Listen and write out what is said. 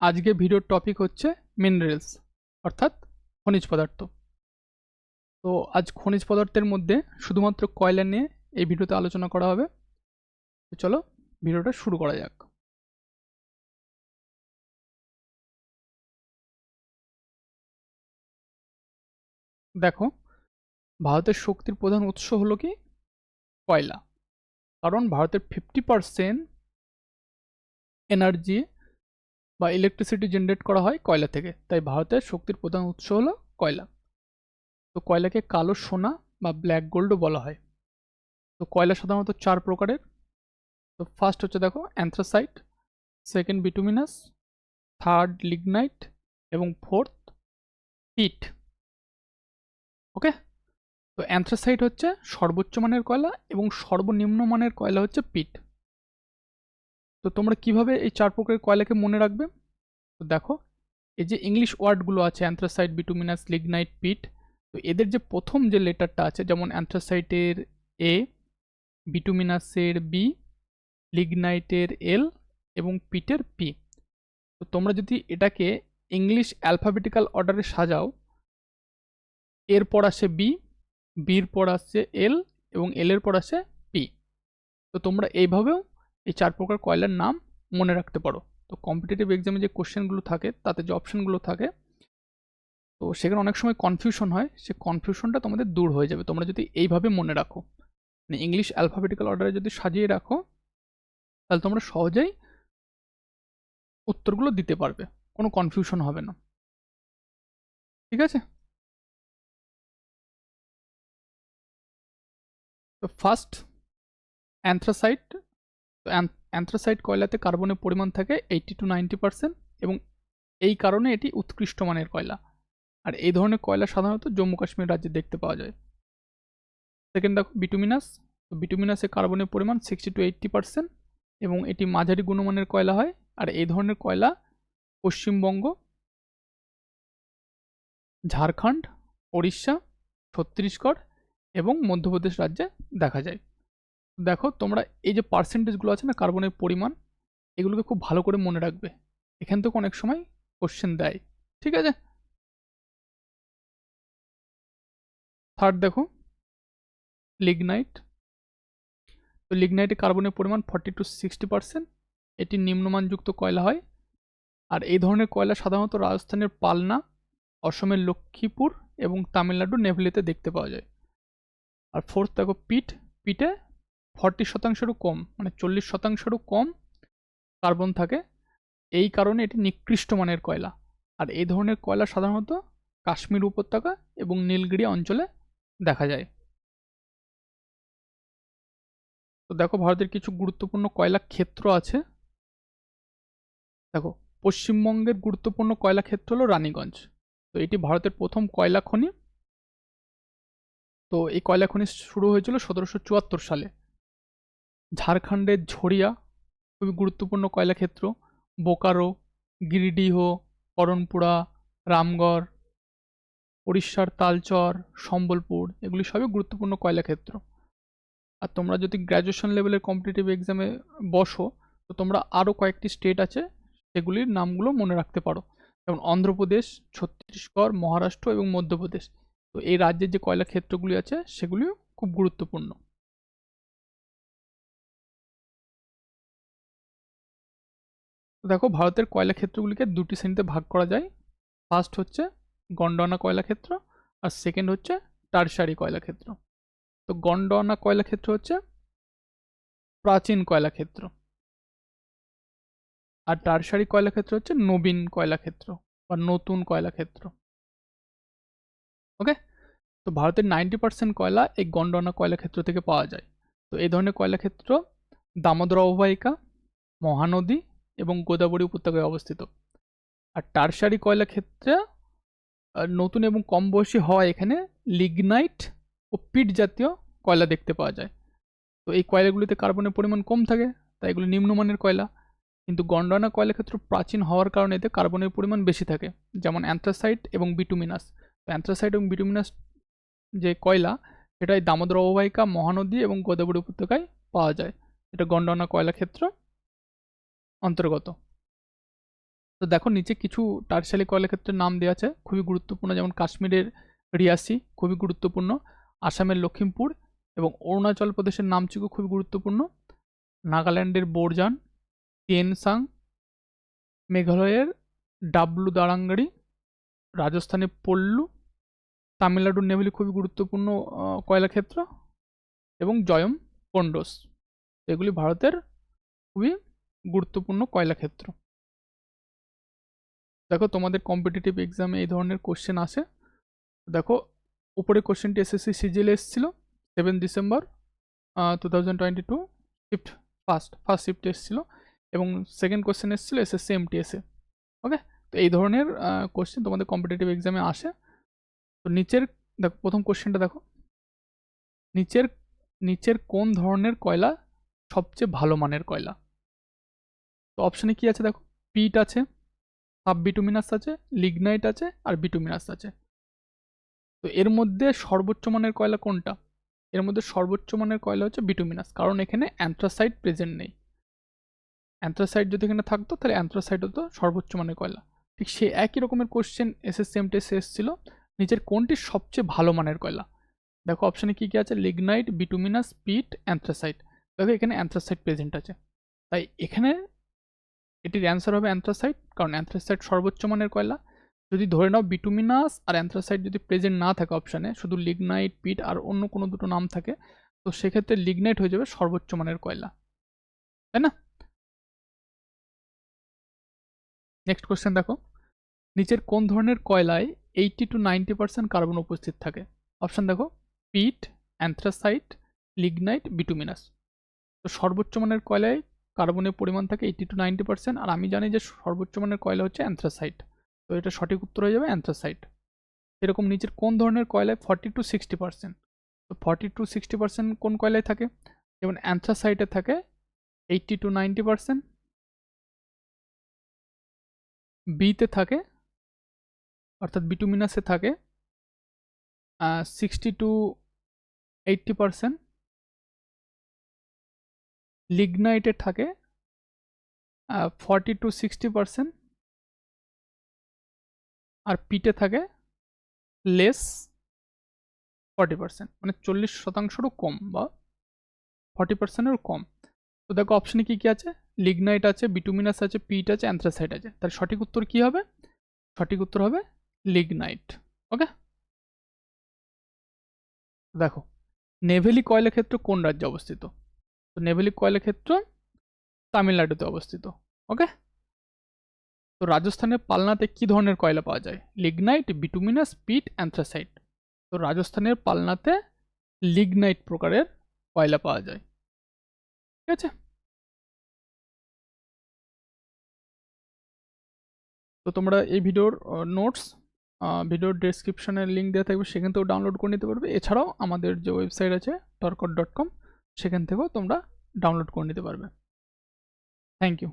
আজকে ভিডিওর টপিক হচ্ছে মিনারেলস অর্থাৎ খনিজ পদার্থ। তো আজ খনিজ পদার্থের মধ্যে শুধুমাত্র কয়লা নিয়ে এই ভিডিওতে আলোচনা করা হবে। তো চলো ভিডিওটা শুরু করা যাক। দেখো, ভারতের শক্তির প্রধান উৎস হলো কি? কয়লা। কারণ ভারতের ফিফটি পারসেন্ট এনার্জি বা ইলেকট্রিসিটি জেনারেট করা হয় কয়লা থেকে। তাই ভারতের শক্তির প্রধান উৎস হলো কয়লা। তো কয়লাকে কালো সোনা বা ব্ল্যাক গোল্ডও বলা হয়। তো কয়লা সাধারণত চার প্রকারের। তো ফার্স্ট হচ্ছে দেখো anthracite second bituminous third lignite এবং ফোর্থ পিট ওকে তো অ্যান্থ্রাসাইট হচ্ছে সর্বোচ্চ মানের কয়লা এবং সর্বনিম্ন মানের কয়লা হচ্ছে পিট তো তোমরা কীভাবে এই চার প্রকারের কয়লাকে মনে রাখবে? তো দেখো, এই যে ইংলিশ ওয়ার্ডগুলো আছে অ্যান্থ্রাসাইট বিটুমিনাস লিগনাইট পিট তো এদের যে প্রথম যে লেটারটা আছে, যেমন অ্যান্থ্রাসাইটের এ বিটুমিনাসের বি লিগনাইটের এল এবং পিটের পি তো তোমরা যদি এটাকে ইংলিশ অ্যালফাবেটিক্যাল অর্ডারে সাজাও, এর পর আসে বি বির পর আসছে এল এবং এলের পর আসে পি তো তোমরা এইভাবেও এই চার প্রকার কয়লার নাম মনে রাখতে পারো। তো কম্পিটিটিভ এক্সামে যে কোশ্চেনগুলো থাকে, তাতে যে অপশানগুলো থাকে, তো সেখানে অনেক সময় কনফিউশন হয়। সে কনফিউশনটা তোমাদের দূর হয়ে যাবে। তোমরা যদি এইভাবে মনে রাখো মানে ইংলিশ অ্যালফাবেটিক্যাল অর্ডারে যদি সাজিয়ে রাখো, তাহলে তোমরা সহজেই উত্তরগুলো দিতে পারবে। কোনো কনফিউশন হবে না। ঠিক আছে? তো ফার্স্ট অ্যান্থ্রাসাইট তো অ্যান্থ্রাসাইট কয়লাতে কার্বনের পরিমাণ থাকে এইটি টু নাইনটি পার্সেন্ট এবং এই কারণে এটি উৎকৃষ্ট মানের কয়লা। আর এই ধরনের কয়লা সাধারণত জম্মু কাশ্মীর রাজ্যে দেখতে পাওয়া যায়। সেকেন্ড দেখো বিটুমিনাস তো বিটুমিনাসে কার্বনের পরিমাণ সিক্সটি টু এইট্টি পার্সেন্ট এবং এটি মাঝারি গুণমানের কয়লা হয়। আর এই ধরনের কয়লা পশ্চিমবঙ্গ, ঝাড়খণ্ড, ওড়িশা, ছত্তিশগড় এবং মধ্যপ্রদেশ রাজ্যে দেখা যায়। দেখো, তোমরা এই যে পার্সেন্টেজগুলো আছে না কার্বনের পরিমাণ, এগুলোকে খুব ভালো করে মনে রাখবে। এখান থেকে অনেক সময় কোশ্চেন দেয়। ঠিক আছে? থার্ড দেখো লিগনাইট তো লিগনাইটে কার্বনের পরিমাণ ফর্টি টু সিক্সটি পার্সেন্ট এটি নিম্নমানযুক্ত কয়লা হয়। আর এই ধরনের কয়লা সাধারণত রাজস্থানের পালনা, অসমের লক্ষ্মীপুর এবং তামিলনাড়ুর নেভলিতে দেখতে পাওয়া যায়। আর ফোর্থ দেখো, পিট। পিটে ফর্টি শতাংশেরও কম মানে চল্লিশ শতাংশেরও কম কার্বন থাকে। এই কারণে এটি নিকৃষ্ট মানের কয়লা। আর এই ধরনের কয়লা সাধারণত কাশ্মীর উপত্যকা এবং নীলগিরি অঞ্চলে দেখা যায়। তো দেখো, ভারতের কিছু গুরুত্বপূর্ণ কয়লা ক্ষেত্র আছে। দেখো, পশ্চিমবঙ্গের গুরুত্বপূর্ণ কয়লা ক্ষেত্র হলো রানীগঞ্জ। তো এটি ভারতের প্রথম কয়লা খনি। তো এই কয়লা খনি শুরু হয়েছিল সতেরোশো চুয়াত্তর সালে। ঝাড়খণ্ডের ঝরিয়া খুবই গুরুত্বপূর্ণ কয়লা ক্ষেত্র, বোকারো, গিরিডিহ করণপুরা রামগড় উড়িষ্যার তালচর, সম্বলপুর, এগুলি সবই গুরুত্বপূর্ণ কয়লা ক্ষেত্র। আর তোমরা যদি গ্র্যাজুয়েশন লেভেলের কম্পিটিটিভ এক্সামে বসো, তো তোমরা আরও কয়েকটি স্টেট আছে, সেগুলির নামগুলো মনে রাখতে পারো। যেমন অন্ধ্রপ্রদেশ, ছত্তিশগড়, মহারাষ্ট্র এবং মধ্যপ্রদেশ। তো এই রাজ্যের যে কয়লা ক্ষেত্রগুলি আছে, সেগুলিও খুব গুরুত্বপূর্ণ। দেখো ভারতের কয়লা ক্ষেত্রগুলিকে দুটি শ্রেণীতে ভাগ করা যায়। ফার্স্ট হচ্ছে গন্ডনা কয়লা ক্ষেত্র আর সেকেন্ড হচ্ছে টারসারি কয়লা ক্ষেত্র। তো গন্ডানা কয়লা ক্ষেত্র হচ্ছে প্রাচীন কয়লা ক্ষেত্র। আর টারসারি কয়লা ক্ষেত্র হচ্ছে নবীন কয়লা ক্ষেত্র বা নতুন কয়লা ক্ষেত্র। ওকে তো ভারতের নাইনটি পার্সেন্ট কয়লা এই গন্ডানা কয়লা ক্ষেত্র থেকে পাওয়া যায়। তো এই ধরনের কয়লা ক্ষেত্র দামোদর অববাহিকা, মহানদী এবং গোদাবরী উপত্যকায় অবস্থিত। আর টারসারি কয়লা ক্ষেত্রে নতুন এবং কম বয়সী হওয়া এখানে লিগনাইট ও পিট জাতীয় কয়লা দেখতে পাওয়া যায়। তো এই কয়লাগুলিতে কার্বনের পরিমাণ কম থাকে, তাই এগুলো নিম্নমানের কয়লা। কিন্তু গন্ডানা কয়লা ক্ষেত্র প্রাচীন হওয়ার কারণে এতে কার্বনের পরিমাণ বেশি থাকে, যেমন অ্যান্থ্রাসাইট এবং বিটুমিনাস। অ্যান্থ্রাসাইট এবং বিটুমিনাস যে কয়লা সেটা এই দামোদর অববাহিকা, মহানদী এবং গোদাবরী উপত্যকায় পাওয়া যায়। এটা গন্ডানা কয়লা ক্ষেত্র। অন্তর্গত। তো দেখো নিচে কিছু টার্সালি কয়লা ক্ষেত্রের নাম দেওয়া আছে। খুবই গুরুত্বপূর্ণ যেমন কাশ্মীরের রিয়াসি খুবই গুরুত্বপূর্ণ আসামের লখিমপুর এবং অরুণাচল প্রদেশের নামচিকু খুবই গুরুত্বপূর্ণ নাগাল্যান্ডের বোরজান টিয়েনসাং মেঘালয়ের ডাবলু দারাঙ্গাড়ি রাজস্থানের পল্লু তামিলনাড়ুর নেভেলি খুবই গুরুত্বপূর্ণ আহ, কয়লা ক্ষেত্র এবং জয়ম কন্ডোস এগুলি ভারতের খুবই গুরুত্বপূর্ণ কয়লা ক্ষেত্র। দেখো তোমাদের কম্পিটিটিভ এক্সামে এই ধরনের কোশ্চেন আসে। দেখো উপরে কোশ্চেনটি এসএসসি সিজিএল এসেছিল seven December two thousand twenty two shift first first shift এসেছিল এবং সেকেন্ড কোশ্চেন এসেছিল এসএসসি এমটিএসে ওকে তো এই ধরনের কোশ্চেন তোমাদের কম্পিটিটিভ এক্সামে আসে। তো নিচের, দেখো প্রথম কোশ্চেনটা দেখো। নিচের নিচের কোন ধরনের কয়লা সবচেয়ে ভালো মানের কয়লা? তো অপশানে কি আছে দেখো? পিট আছে সাব বিটুমিনাস আছে, লিগনাইট আছে আর বিটুমিনাস আছে। তো এর মধ্যে সর্বোচ্চ মানের কয়লা কোনটা? এর মধ্যে সর্বোচ্চ মানের কয়লা হচ্ছে বিটুমিনাস, কারণ এখানে অ্যান্থ্রাসাইড প্রেজেন্ট নেই। অ্যান্থ্রাসাইড যদি এখানে থাকতো, তাহলে অ্যান্থ্রাসাইড হতো সর্বোচ্চ মানের কয়লা। ঠিক সে একই রকমের কোশ্চেন এসএসসি এমটিএস এসেছিল, নিচের কোনটি সবচেয়ে ভালো মানের কয়লা? দেখো অপশানে কী কী আছে? Lignite, bituminous peat anthracite. দেখো এখানে অ্যান্থ্রাসাইট প্রেজেন্ট আছে। তাই এখানে এটির অ্যান্সার হবে অ্যান্থ্রাসাইট কারণ অ্যান্থ্রাসাইট সর্বোচ্চ মানের কয়লা? যদি ধরে নাও বিটুমিনাস আর অ্যান্থ্রাসাইট যদি প্রেজেন্ট না থাকে অপশানে শুধু লিগনাইট পিট আর অন্য কোনো দুটো নাম থাকে, তো সেক্ষেত্রে লিগনাইট হয়ে যাবে সর্বোচ্চ মানের কয়লা। তাই না? নেক্সট কোশ্চেন দেখো। নিচের কোন ধরনের কয়লায় eighty to ninety percent carbon উপস্থিত থাকে? অপশান দেখো পিট অ্যান্থ্রাসাইট লিগনাইট বিটুমিনাস তো সর্বোচ্চ মানের কয়লায় কার্বনের পরিমাণ থাকে এইটি টু নাইনটি পার্সেন্ট আর আমি জানি যে সর্বোচ্চ মানের কয়লা হচ্ছে অ্যান্থ্রাসাইট। তো এটা সঠিক উত্তর হয়ে যাবে অ্যান্থ্রাসাইট। এরকম নিচের কোন ধরনের কয়লায় ফর্টি টু সিক্সটি পার্সেন্ট তো ফর্টি টু সিক্সটি পার্সেন্ট কোন কয়লায় থাকে? যেমন অ্যান্থ্রাসাইটে থাকে এইটটি টু নাইনটি পার্সেন্ট বিতে থাকে, অর্থাৎ বিটুমিনাসে থাকে সিক্সটি টু এইটটি পারসেন্ট লিগনাইটে থাকে ফর্টি টু সিক্সটি পারসেন্ট আর পিটে থাকে লেস ফর্টি পারসেন্ট মানে চল্লিশ শতাংশেরও কম বা ফর্টি পার্সেন্টেরও কম। তো দেখো অপশানে কী কী আছে? লিগনাইট আছে বিটুমিনাস আছে, পিট আছে অ্যান্থ্রাসাইট আছে। তার সঠিক উত্তর কী হবে? সঠিক উত্তর হবে লিগনাইট ওকে দেখো, নেভেলি কয়লা ক্ষেত্র কোন রাজ্যে অবস্থিত? তো নেভেলি কয়লা ক্ষেত্র তামিলনাড়ুতে অবস্থিত, ওকে? তো রাজস্থানের পালনাতে কি ধরনের কয়লা পাওয়া যায়? লিগনাইট বিটুমিনাস পিট অ্যান্থ্রাসাইট তো রাজস্থানের পালনাতে লিগনাইট প্রকারের কয়লা পাওয়া যায়, ঠিক আছে? তো তোমরা এই ভিডিওর নোটস ভিডিওর ডেসক্রিপশনের লিঙ্ক দেওয়া থাকবে, সেখান থেকেও ডাউনলোড করে নিতে পারবে। এছাড়াও আমাদের যে ওয়েবসাইট আছে টর্কট ডট কম সেখান থেকেও তোমরা ডাউনলোড করে নিতে পারবে। Thank you